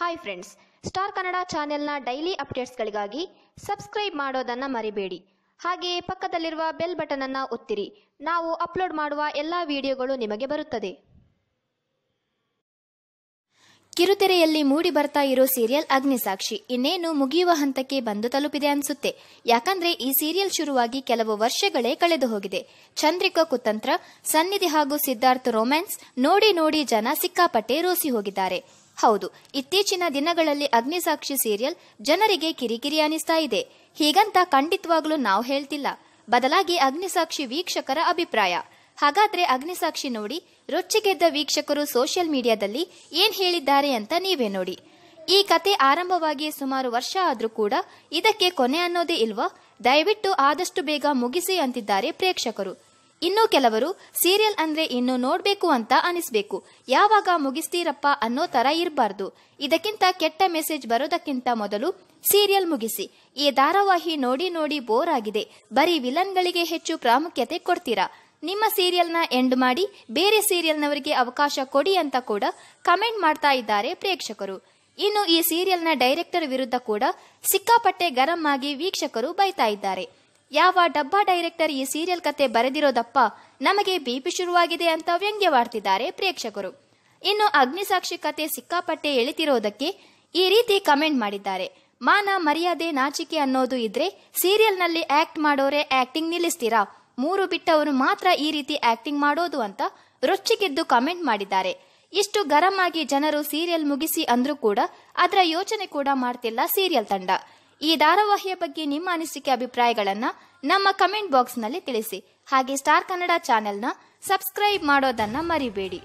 Hi friends star Kannada ಚಾನೆಲ್ನ daily ಅಪ್ಡೇಟ್ಸ್ಗಳಿಗಾಗಿ subscribe ಮಾಡೋದನ್ನು ಮರಿಬೇಡಿ. ಹಾಗೆಯೇ ಪಕ್ಕದಲ್ಲಿರುವ ಬೆಲ್ ಬಟನ್ ಅನ್ನು ಒತ್ತಿರಿ. ನಾವು ಅಪ್ಲೋಡ್ ಮಾಡುವ ಎಲ್ಲ ವಿಡಿಯೋಗಳು ನಿಮಗೆ ಬರುತ್ತದೆ. ಕಿರುತೆರೆಯಲ್ಲಿ ಮೂಡಿ ಬರ್ತಾ ಇರೋ ಸೀರಿಯಲ್ ಅಗ್ನಿಸಾಕ್ಷಿ. ಇನ್ನೇನು ಮುಗಿಯುವ ಹಂತಕ್ಕೆ ಬಂದು ತಲುಪಿದೆ ಅನ್ಸುತ್ತೆ. ಯಾಕಂದ್ರೆ ಈ ಸೀರಿಯಲ್ ಶುರುವಾಗಿ ಕೆಲವು ವರ್ಷಗಳೇ ಕಳೆದು ಹೋಗಿದೆ. ಚಂದ್ರಿಕಾ ಕುತಂತ್ರ, ಸನ್ನಿಧಿ ಹಾಗೂ ಸಿದ್ಧಾರ್ಥ್ ರೊಮ್ಯಾನ್ಸ್ ನೋಡಿ ನೋಡಿ ಜನ ಸಿಕ್ಕಾಪಟ್ಟೆ ರೋಸಿ ಹೋಗಿದ್ದಾರೆ. ಹೌದು, ಇತ್ತೀಚಿನ ದಿನಗಳಲ್ಲಿ ಅಗ್ನಿಸಾಕ್ಷಿ ಸೀರಿಯಲ್ ಜನರಿಗೆ ಕಿರಿಕಿರಿ ಅನಿಸ್ತಾ ಇದೆ. ಹೀಗಂತ ಖಂಡಿತವಾಗ್ಲೂ ನಾವು ಹೇಳ್ತಿಲ್ಲ. ಬದಲಾಗಿ ಅಗ್ನಿಸಾಕ್ಷಿ ವೀಕ್ಷಕರ ಅಭಿಪ್ರಾಯ. ಹಾಗಾದ್ರೆ ಅಗ್ನಿಸಾಕ್ಷಿ ನೋಡಿ, ರೊಚ್ಚಿಗೆದ್ದ ವೀಕ್ಷಕರು ಸೋಷಿಯಲ್ ಮೀಡಿಯಾದಲ್ಲಿ ಏನ್ ಹೇಳಿದ್ದಾರೆ ಅಂತ ನೀವೇ ನೋಡಿ. ಈ ಕತೆ ಆರಂಭವಾಗಿ ಸುಮಾರು ವರ್ಷ ಆದ್ರೂ ಕೂಡ ಇದಕ್ಕೆ ಕೊನೆ ಅನ್ನೋದೇ ಇಲ್ವಾ? ದಯವಿಟ್ಟು ಆದಷ್ಟು ಬೇಗ ಮುಗಿಸಿ ಅಂತಿದ್ದಾರೆ ಪ್ರೇಕ್ಷಕರು. ಇನ್ನು ಕೆಲವರು ಸೀರಿಯಲ್ ಅಂದ್ರೆ ಇನ್ನು ನೋಡ್ಬೇಕು ಅಂತ ಅನಿಸ್ಬೇಕು. ಯಾವಾಗ ಮುಗಿಸ್ತೀರಪ್ಪ ಅನ್ನೋ ತರ ಇರಬಾರ್ದು. ಇದಕ್ಕಿಂತ ಕೆಟ್ಟ ಮೆಸೇಜ್ ಬರೋದಕ್ಕಿಂತ ಮೊದಲು ಸೀರಿಯಲ್ ಮುಗಿಸಿ. ಈ ಧಾರಾವಾಹಿ ನೋಡಿ ನೋಡಿ ಬೋರ್ ಆಗಿದೆ. ಬರೀ ವಿಲನ್ಗಳಿಗೆ ಹೆಚ್ಚು ಪ್ರಾಮುಖ್ಯತೆ ಕೊಡ್ತೀರಾ? ನಿಮ್ಮ ಸೀರಿಯಲ್ನ ಎಂಡ್ ಮಾಡಿ ಬೇರೆ ಸೀರಿಯಲ್ನವರಿಗೆ ಅವಕಾಶ ಕೊಡಿ ಅಂತ ಕೂಡ ಕಮೆಂಟ್ ಮಾಡ್ತಾ ಇದ್ದಾರೆ ಪ್ರೇಕ್ಷಕರು. ಇನ್ನು ಈ ಸೀರಿಯಲ್ನ ಡೈರೆಕ್ಟರ್ ವಿರುದ್ಧ ಕೂಡ ಸಿಕ್ಕಾಪಟ್ಟೆ ಗರಂ ಆಗಿ ವೀಕ್ಷಕರು ಬೈತಾ ಇದ್ದಾರೆ. ಯಾವ ಡಬ್ಬಾ ಡೈರೆಕ್ಟರ್ ಈ ಸೀರಿಯಲ್ ಕತೆ ಬರೆದಿರೋದಪ್ಪ ನಮಗೆ ಬಿಪಿ ಶುರುವಾಗಿದೆ ಅಂತ ವ್ಯಂಗ್ಯವಾಡ್ತಿದ್ದಾರೆ ಪ್ರೇಕ್ಷಕರು. ಇನ್ನು ಅಗ್ನಿಸಾಕ್ಷಿ ಕತೆ ಸಿಕ್ಕಾಪಟ್ಟೆ ಎಳಿತಿರೋದಕ್ಕೆ ಈ ರೀತಿ ಕಮೆಂಟ್ ಮಾಡಿದ್ದಾರೆ. ಮಾನ ಮರ್ಯಾದೆ ನಾಚಿಕೆ ಅನ್ನೋದು ಇದ್ರೆ ಸೀರಿಯಲ್ನಲ್ಲಿ ಆಕ್ಟ್ ಮಾಡೋರೆ ಆಕ್ಟಿಂಗ್ ನಿಲ್ಲಿಸ್ತೀರಾ? ಮೂರು ಬಿಟ್ಟವರು ಮಾತ್ರ ಈ ರೀತಿ ಆಕ್ಟಿಂಗ್ ಮಾಡೋದು ಅಂತ ರೊಚ್ಚಿಗೆದ್ದು ಕಮೆಂಟ್ ಮಾಡಿದ್ದಾರೆ. ಇಷ್ಟು ಗರಂ ಆಗಿ ಜನರು ಸೀರಿಯಲ್ ಮುಗಿಸಿ ಅಂದ್ರೂ ಕೂಡ ಅದರ ಯೋಚನೆ ಕೂಡ ಮಾಡ್ತಿಲ್ಲ ಸೀರಿಯಲ್ ತಂಡ. ಈ ಧಾರಾವಾಹಿಯ ಬಗ್ಗೆ ನಿಮ್ಮ ಅನಿಸಿಕೆ ಅಭಿಪ್ರಾಯಗಳನ್ನ ನಮ್ಮ ಕಮೆಂಟ್ ಬಾಕ್ಸ್ನಲ್ಲಿ ತಿಳಿಸಿ. ಹಾಗೆ ಸ್ಟಾರ್ ಕನ್ನಡ ಚಾನೆಲ್ನ ಸಬ್ಸ್ಕ್ರೈಬ್ ಮಾಡೋದನ್ನ ಮರಿಬೇಡಿ.